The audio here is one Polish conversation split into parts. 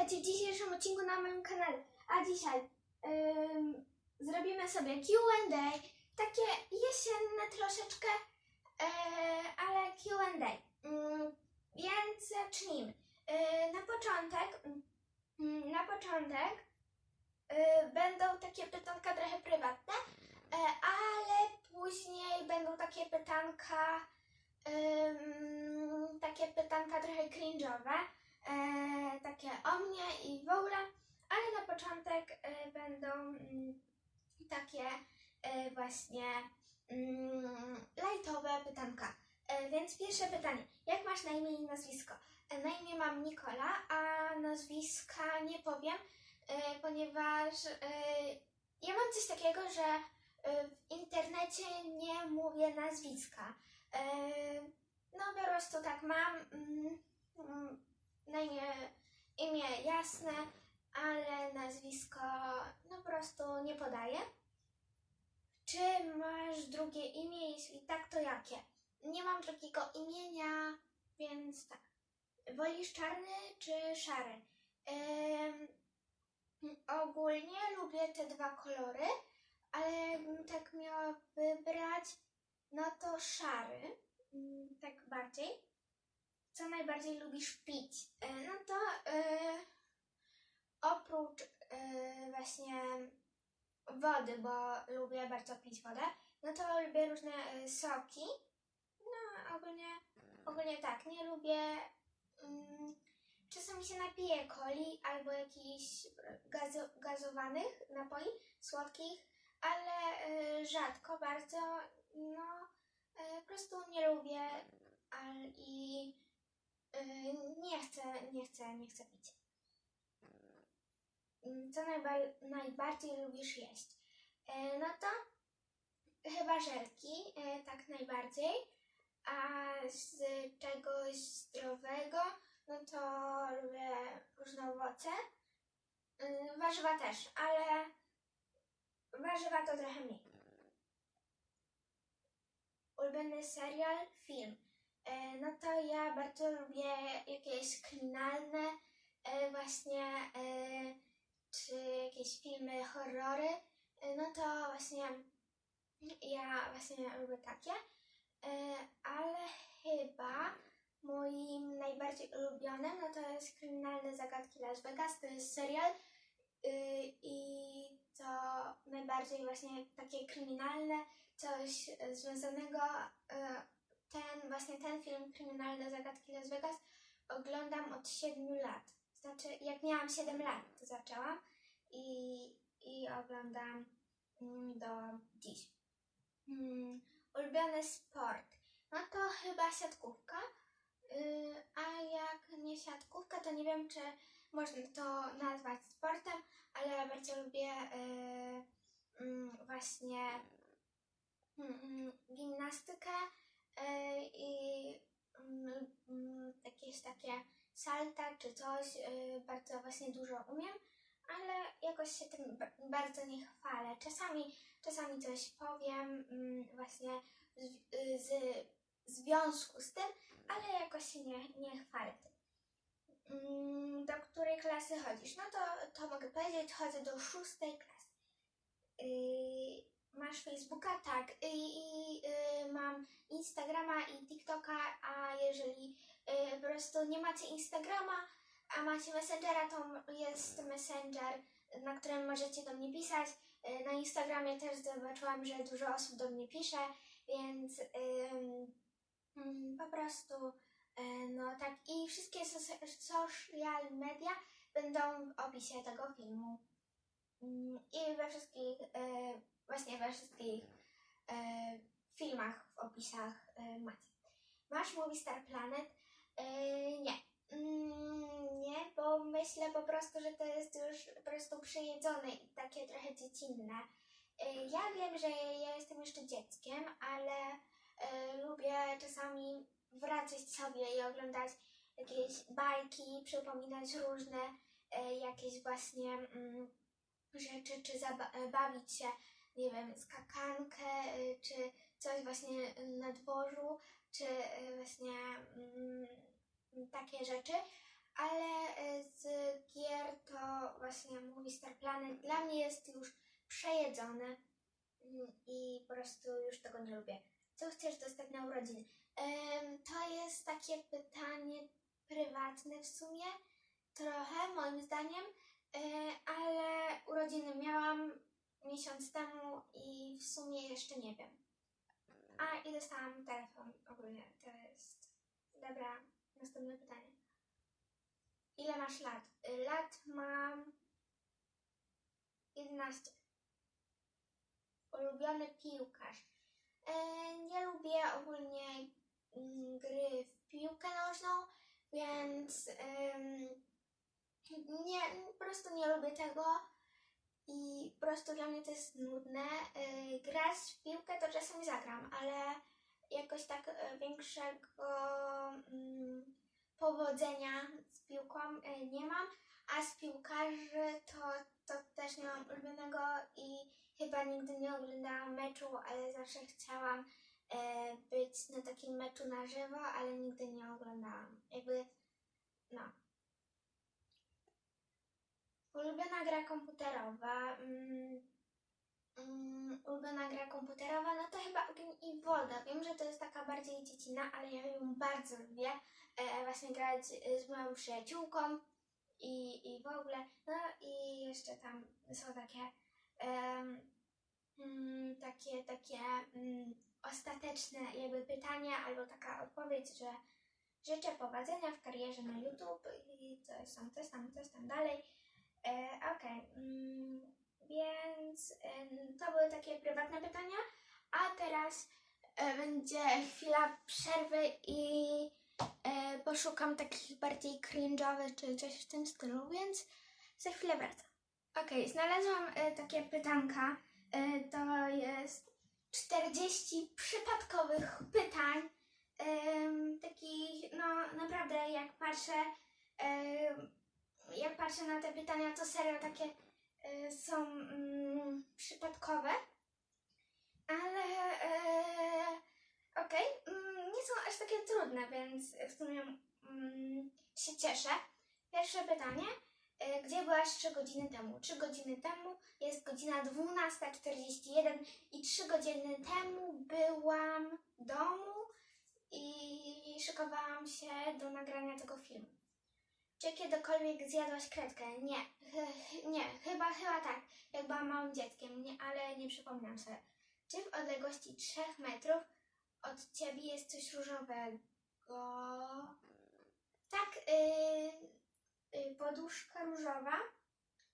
witajcie w dzisiejszym odcinku na moim kanale. A dzisiaj ym, zrobimy sobie Q&A, takie jesienne troszeczkę, e, ale Q&A. Ym, więc zacznijmy. E, na początek, ym, na początek e, będą takie pytanka trochę prywatne, e, ale później będą takie pytanka, ym, takie pytanka trochę cringe'owe e, takie o mnie i w ogóle, ale na początek e, będą mm, takie e, właśnie mm, lajtowe pytanka. E, więc pierwsze pytanie. Jak masz na imię i nazwisko? E, na imię mam Nikola, a nazwiska nie powiem, e, ponieważ e, ja mam coś takiego, że e, w internecie nie mówię nazwiska. E, no po prostu tak mam. Mm, mm, na imię, imię jasne, ale nazwisko no po prostu nie podaję. Czy masz drugie imię? Jeśli tak, to jakie? Nie mam drugiego imienia, więc tak. Wolisz czarny czy szary? Ogólnie lubię te dwa kolory, ale jakbym tak miała wybrać, no to szary, mm, tak bardziej co najbardziej lubisz pić? E, No to e, oprócz e, właśnie wody, bo lubię bardzo pić wodę, no to lubię różne e, soki. No ogólnie, ogólnie tak, nie lubię. Mm, czasami się napiję coli albo jakichś gazo, gazowanych napoi słodkich, ale rzadko bardzo. No po prostu nie lubię i Yy, nie chcę, nie chcę, nie chcę pić. Yy, Co najba- najbardziej lubisz jeść? Yy, No to chyba żelki, yy, tak najbardziej. A z czegoś zdrowego, no to lubię różne owoce. Yy, Warzywa też, ale warzywa to trochę mniej. Ulubiony serial, film. E, No to ja bardzo lubię jakieś kryminalne, e, właśnie, e, czy jakieś filmy, horrory. No to właśnie ja właśnie lubię takie, ale chyba moim najbardziej ulubionym, no to jest Kryminalne Zagadki Las Vegas, to jest serial Y, i to najbardziej właśnie takie kryminalne, coś związanego ten, właśnie ten film Kryminalne Zagadki Las Vegas oglądam od 7 lat. Znaczy, jak miałam 7 lat, to zaczęłam i, i oglądam mm, do dziś. Mm, ulubiony sport. No to chyba siatkówka. Yy, a jak nie siatkówka, to nie wiem, czy można to nazwać sportem, ale bardzo lubię yy, mm, właśnie mm, gimnastykę Yy, i mm, mm, jakieś takie salta czy coś, yy, bardzo właśnie dużo umiem, ale jakoś się tym ba- bardzo nie chwalę. Czasami, czasami coś powiem mm, właśnie z, z związku z tym, ale jakoś się nie, nie chwalę tym. Mm, Do której klasy chodzisz? No to, to mogę powiedzieć, chodzę do szóstej klasy. Yy, masz Facebooka? Tak. I, i yy, mam Instagrama i TikToka, a jeżeli y, po prostu nie macie Instagrama, a macie Messengera, to jest Messenger, na którym możecie do mnie pisać. Y, na Instagramie też zobaczyłam, że dużo osób do mnie pisze, więc ym, ym, po prostu y, no tak. I wszystkie so- social media będą w opisie tego filmu. Ym, I we wszystkich, y, właśnie we wszystkich e, filmach w opisach e, macie. Masz Movie Star Planet? E, nie. Mm, nie, bo myślę po prostu, że to jest już po prostu przejedzone i takie trochę dziecinne. E, ja wiem, że ja jestem jeszcze dzieckiem, ale e, lubię czasami wracać sobie i oglądać jakieś bajki, przypominać różne e, jakieś właśnie mm, rzeczy, czy e, bawić się, nie wiem, skakankę, y, czy coś właśnie na dworzu, czy y, właśnie mm, takie rzeczy, ale y, z gier właśnie Movie Star Planet dla mnie jest już przejedzone mm, i po prostu już tego nie lubię. Co chcesz dostać na urodziny? To jest takie pytanie prywatne w sumie, trochę moim zdaniem, ale urodziny miałam miesiąc temu i w sumie jeszcze nie wiem. A i dostałam telefon ogólnie, to jest... Dobra, następne pytanie. Ile masz lat? Y, Lat mam 11. Ulubiony piłkarz. E, nie lubię ogólnie mm, gry w piłkę nożną, więc nie, po prostu nie lubię tego i po prostu dla mnie to jest nudne. E, grać w piłkę to czasem zagram, ale jakoś tak e, większego mm, powodzenia z piłką e, nie mam, a z piłkarzy to, to też nie mam ulubionego i chyba nigdy nie oglądałam meczu, ale zawsze chciałam być na takim meczu na żywo, ale nigdy nie oglądałam. Jakby, no. Ulubiona gra komputerowa. Mm, mm, ulubiona gra komputerowa, no to chyba Ogień i Woda. Wiem, że to jest taka bardziej dziecina, ale ja ją bardzo lubię. E, właśnie grać z moją przyjaciółką i, i w ogóle. No i jeszcze tam są takie mm, takie, takie mm, ostateczne jakby pytania albo taka odpowiedź, że życzę powodzenia w karierze na YouTube i coś tam, coś tam, coś tam dalej. E, Okej, mm, więc to były takie prywatne pytania, a teraz e, będzie chwila przerwy i e, poszukam takich bardziej cringe'owych czy coś w tym stylu, więc za chwilę wracam. Okej, znalazłam e, takie pytanka. To jest 40 przypadkowych pytań. Takich, no naprawdę jak patrzę, jak patrzę na te pytania, to serio takie e, są mm, przypadkowe. Ale e, okej, mm, nie są aż takie trudne, więc w sumie mm, się cieszę. Pierwsze pytanie. E, Gdzie byłaś 3 godziny temu? 3 godziny temu jest godzina 12.41 i 3 godziny temu byłam w domu i szykowałam się do nagrania tego filmu. Czy kiedykolwiek zjadłaś kredkę? Nie, nie, chyba, chyba tak, jak byłam małym dzieckiem, nie, ale nie przypominam sobie. Czy w odległości 3 metrów od ciebie jest coś różowego? Tak, yy, y, poduszka różowa,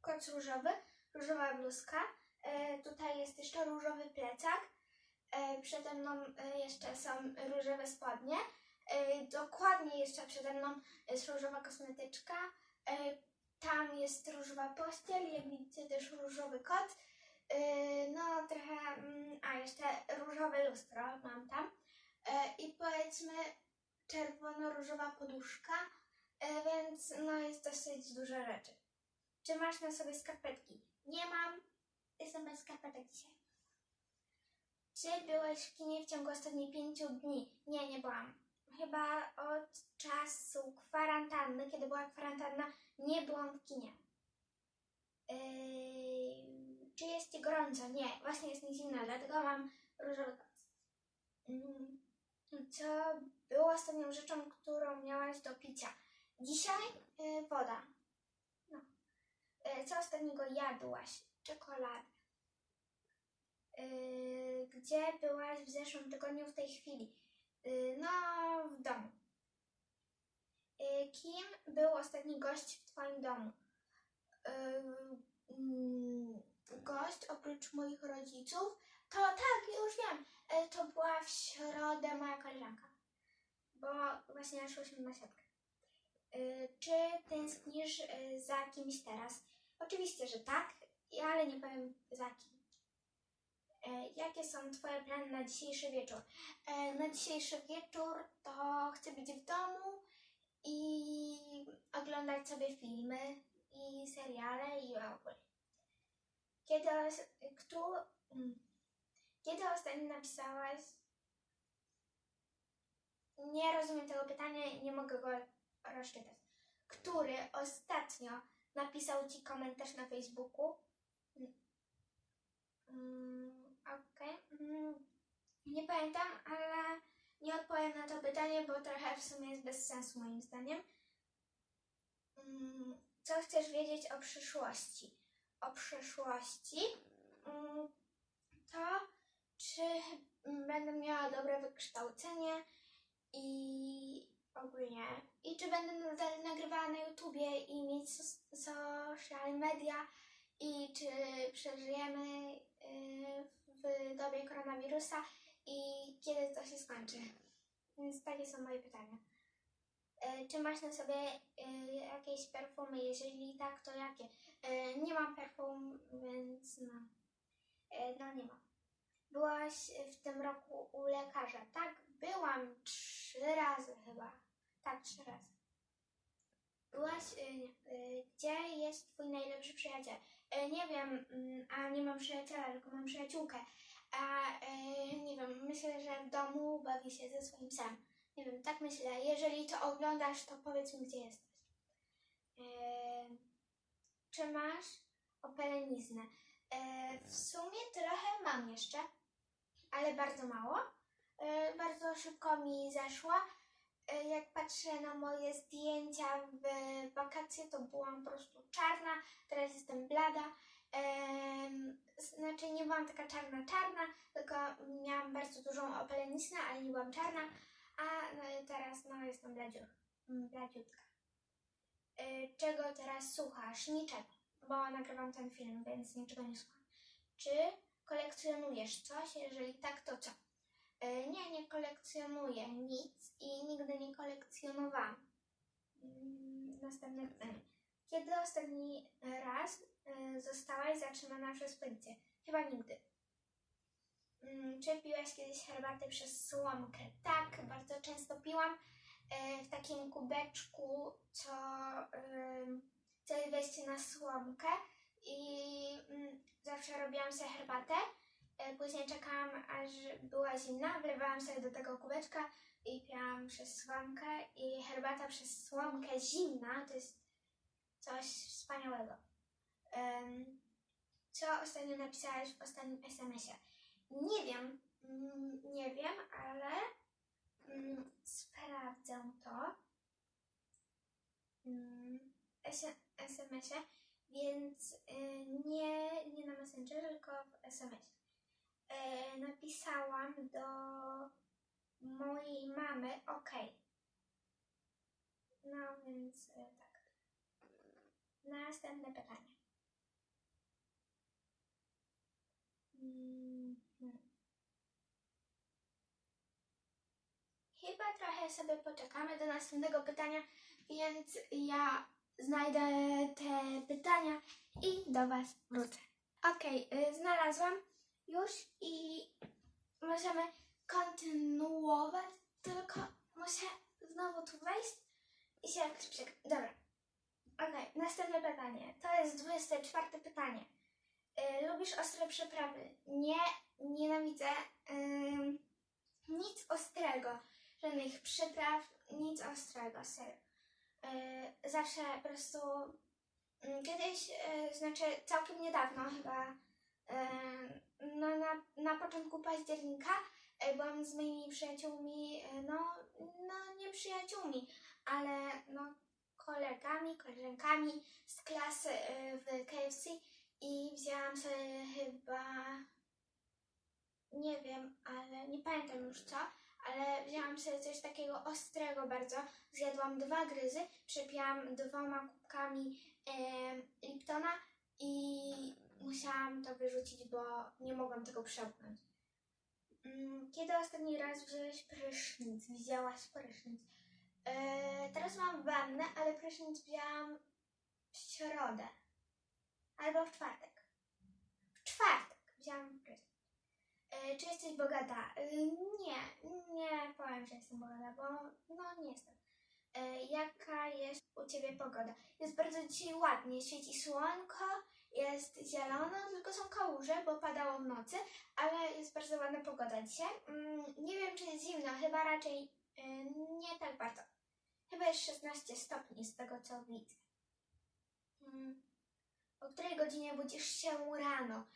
koc różowy, różowa bluzka. E, tutaj jest jeszcze różowy plecak. E, przede mną e, jeszcze są różowe spodnie. E, dokładnie jeszcze przede mną jest różowa kosmetyczka. E, tam jest różowa pościel, jak widzicie też różowy kot. E, no trochę, mm, a jeszcze różowe lustro mam tam. I powiedzmy czerwono-różowa poduszka. Więc no jest dosyć dużo rzeczy. Czy masz na sobie skarpetki? Nie mam. Jestem bez skarpetek dzisiaj. Czy byłeś w kinie w ciągu ostatnich pięciu dni? Nie, nie byłam. Chyba od czasu kwarantanny, kiedy była kwarantanna, nie byłam w kinie. Yy, czy jest ci gorąco? Nie, właśnie jest mi zimno, dlatego mam różowy koc. Mm, Co było ostatnią rzeczą, którą miałaś do picia? Dzisiaj y, woda. No. Y, co ostatniego jadłaś? Czekoladę. Y, gdzie byłaś w zeszłym tygodniu w tej chwili? Y, no, w domu. Y, kim był ostatni gość w Twoim domu? Y, mm, gość oprócz moich rodziców? To tak, już wiem. To była w środę moja koleżanka. Bo właśnie szłyśmy na siatkę. Czy tęsknisz za kimś teraz? Oczywiście, że tak, ale nie powiem za kim. E, Jakie są Twoje plany na dzisiejszy wieczór? E, Na dzisiejszy wieczór to chcę być w domu i oglądać sobie filmy i seriale i w. Kiedy, kto, mm, kiedy ostatnio napisałaś? Nie rozumiem tego pytania i nie mogę go rozczytać. Który ostatnio napisał ci komentarz na Facebooku? Mm, Okej. Mm, nie pamiętam, ale nie odpowiem na to pytanie, bo trochę w sumie jest bez sensu moim zdaniem. Mm, Co chcesz wiedzieć o przyszłości? O przyszłości mm, to, czy będę miała dobre wykształcenie i ogólnie, i czy będę nadal nagrywała na YouTubie i mieć social media i czy przeżyjemy y, w dobie koronawirusa i kiedy to się skończy. Więc takie są moje pytania. E, Czy masz na sobie e, jakieś perfumy? Jeżeli tak, to jakie? E, Nie mam perfum, więc no. No nie mam. Byłaś w tym roku u lekarza? Tak, byłam trzy razy chyba. Tak, trzy razy. Byłaś, nie. Gdzie jest twój najlepszy przyjaciel? E, nie wiem, mm, a nie mam przyjaciela, tylko mam przyjaciółkę. A e, nie wiem, myślę, że w domu bawi się ze swoim psem. Nie wiem, tak myślę. Jeżeli to oglądasz, to powiedz mi, gdzie jesteś. E, czy masz opeleniznę? W sumie trochę mam jeszcze, ale bardzo mało. Bardzo szybko mi zeszła. Jak patrzę na moje zdjęcia w wakacje, to byłam po prostu czarna, teraz jestem blada. Em, znaczy nie byłam taka czarna, czarna, tylko miałam bardzo dużą opeleniznę, ale nie byłam czarna, a no, teraz no, jestem bladziu, mm, bladziutka. E, czego teraz słuchasz? Niczego, bo nagrywam ten film, więc niczego nie słucham. Czy kolekcjonujesz coś? Jeżeli tak, to co? E, nie, nie kolekcjonuję nic i nigdy nie kolekcjonowałam. Mm, Następne pytanie. Kiedy ostatni raz y, zostałaś zatrzymana przez policję? Chyba nigdy. Mm, Czy piłaś kiedyś herbatę przez słomkę? Tak, bardzo często piłam y, w takim kubeczku, co, co jest na słomkę i mm, zawsze robiłam sobie herbatę. Y, Później czekałam, aż była zimna, wlewałam sobie do tego kubeczka i piłam przez słomkę i herbata przez słomkę zimna to jest coś wspaniałego. Em, co ostatnio napisałeś w ostatnim SMS-ie? Nie wiem, mm, nie wiem, ale mm, sprawdzę to mm, SMS-ie, więc y, nie, nie na Messengerze, tylko w SMS-ie. E, napisałam do mojej mamy, ok. No więc e, tak. Następne pytanie. Chyba trochę sobie poczekamy do następnego pytania, więc ja znajdę te pytania i do Was wrócę. Okej, y, znalazłam już i możemy kontynuować, tylko muszę znowu tu wejść i się jakoś przek... Dobra. Okej, następne pytanie. To jest 24 pytanie. Y, lubisz ostre przyprawy? Nie, nienawidzę ym, nic ostrego. Żadnych przypraw, nic ostrego, serio. Y, zawsze po prostu y, kiedyś, y, znaczy całkiem niedawno chyba, y, no, na, na początku października y, byłam z moimi przyjaciółmi, y, no, no nie przyjaciółmi, ale no kolegami, koleżankami z klasy y, w KFC i wzięłam sobie chyba, nie wiem, ale nie pamiętam już co, ale wzięłam sobie coś takiego ostrego bardzo. Zjadłam dwa gryzy, przypiłam dwoma kubkami e, Liptona i musiałam to wyrzucić, bo nie mogłam tego przełknąć. Mm, Kiedy ostatni raz wziąłeś prysznic? Wzięłaś prysznic? E, teraz mam wannę, ale prysznic wzięłam w środę. Albo w czwartek. W czwartek wzięłam prysznic. E, czy jesteś bogata? E, nie, nie powiem, że jestem bogata, bo no nie jestem. E, jaka jest u Ciebie pogoda? Jest bardzo dzisiaj ładnie, świeci słonko, jest zielono, tylko są kałuże, bo padało w nocy, ale jest bardzo ładna pogoda dzisiaj. Mm, nie wiem, czy jest zimno, chyba raczej nie tak bardzo. Chyba jest 16 stopni z tego, co widzę. Mm, o której godzinie budzisz się rano?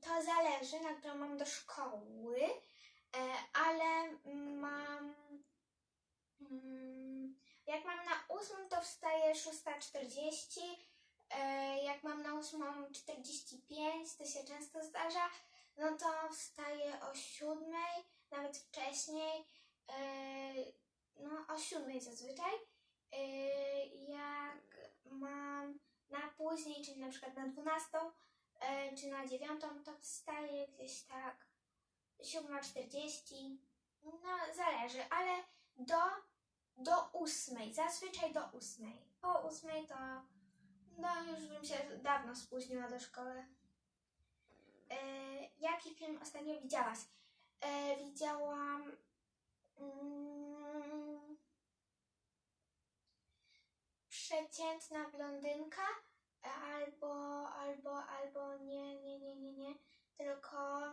To zależy, na którą mam do szkoły, e, ale mam. mm, Jak mam na ósmą, to wstaję 6.40. e, Jak mam na ósmą 45, to się często zdarza, no to wstaję o siódmej, nawet wcześniej. e, No, o siódmej zazwyczaj. E, Jak mam na później, czyli na przykład na 12 e, czy na 9, to wstaję gdzieś tak 7.40. No, zależy, ale do, do 8, zazwyczaj do 8. Po 8 to no, już bym się dawno spóźniła do szkoły. E, jaki film ostatnio widziałaś? E, widziałam. Mm, przeciętna blondynka, albo, albo, albo nie, nie, nie, nie, nie, tylko.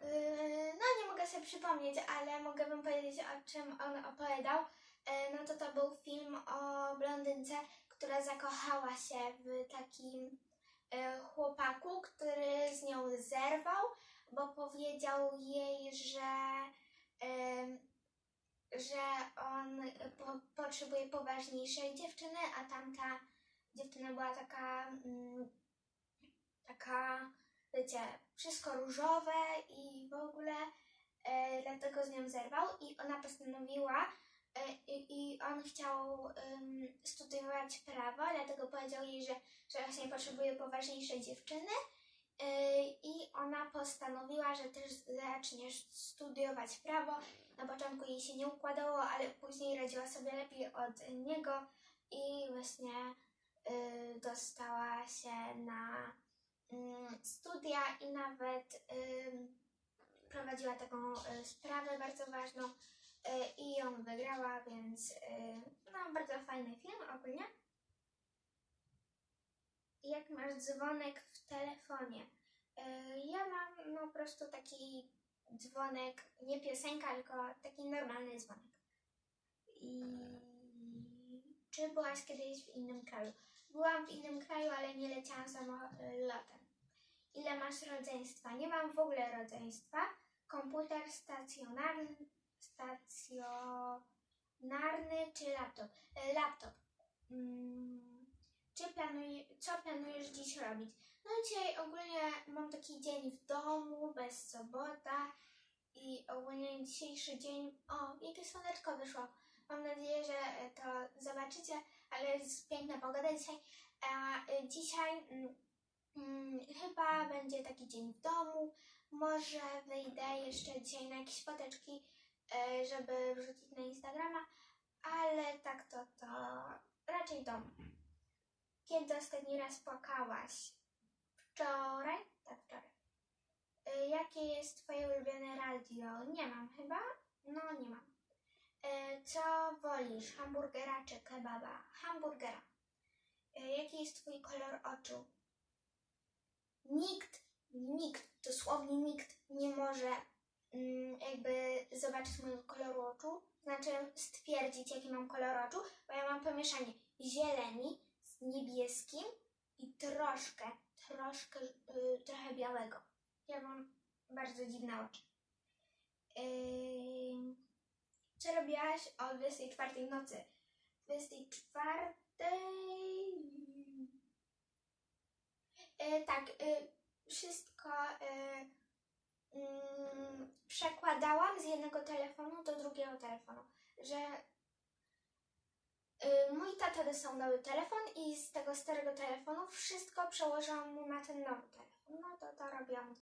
Yy, no nie mogę sobie przypomnieć, ale mogę wam powiedzieć o czym on opowiadał. E, No to to był film o blondynce, która zakochała się w takim e, chłopaku, który z nią zerwał, bo powiedział jej, że, że on po, potrzebuje poważniejszej dziewczyny, a tamta dziewczyna była taka, mm, taka, wiecie, wszystko różowe i w ogóle e, dlatego z nią zerwał i ona postanowiła, e, i, i on chciał studiować prawo, dlatego powiedział jej, że, że właśnie potrzebuje poważniejszej dziewczyny. E, I ona postanowiła, że też zacznie studiować prawo. Na początku jej się nie układało, ale później radziła sobie lepiej od niego i właśnie y, dostała się na mm, studia i nawet ym, prowadziła taką y, sprawę bardzo ważną y, i ją wygrała, więc y, no, bardzo fajny film ogólnie. Jak masz dzwonek w telefonie? Y, Ja mam no, po prostu taki dzwonek, nie piosenka, tylko taki normalny dzwonek. I czy byłaś kiedyś w innym kraju? Byłam w innym kraju, ale nie leciałam samolotem. Ile masz rodzeństwa? Nie mam w ogóle rodzeństwa. Komputer stacjonarny, stacjonarny czy laptop? E, Laptop. Mm, czy planuj, co planujesz dziś robić? No dzisiaj ogólnie mam taki dzień w domu, bez sobota i ogólnie dzisiejszy dzień, o, jakie słoneczko wyszło. Mam nadzieję, że to zobaczycie, ale jest piękna pogoda dzisiaj. A e, dzisiaj mm, mm, chyba będzie taki dzień w domu. Może wyjdę jeszcze dzisiaj na jakieś foteczki, e, żeby wrzucić na Instagrama, ale tak to to raczej dom. Kiedy ostatni raz płakałaś? Wczoraj? Tak, wczoraj. E, Jakie jest twoje ulubione radio? Nie mam chyba. No, nie mam. E, Co wolisz, hamburgera czy kebaba? Hamburgera. E, Jaki jest twój kolor oczu? Nikt, nikt, dosłownie nikt nie może mm, jakby zobaczyć mojego koloru oczu, znaczy stwierdzić, jaki mam kolor oczu, bo ja mam pomieszanie zieleni z niebieskim i troszkę, troszkę, y, trochę białego. Ja mam bardzo dziwne oczy. Ym, co robiłaś o 24 w nocy? 24. E, tak, e, wszystko e, mm, przekładałam z jednego telefonu do drugiego telefonu. Że mój tata dostał nowy telefon i z tego starego telefonu wszystko przełożyłam mu na ten nowy telefon. No to to robiłam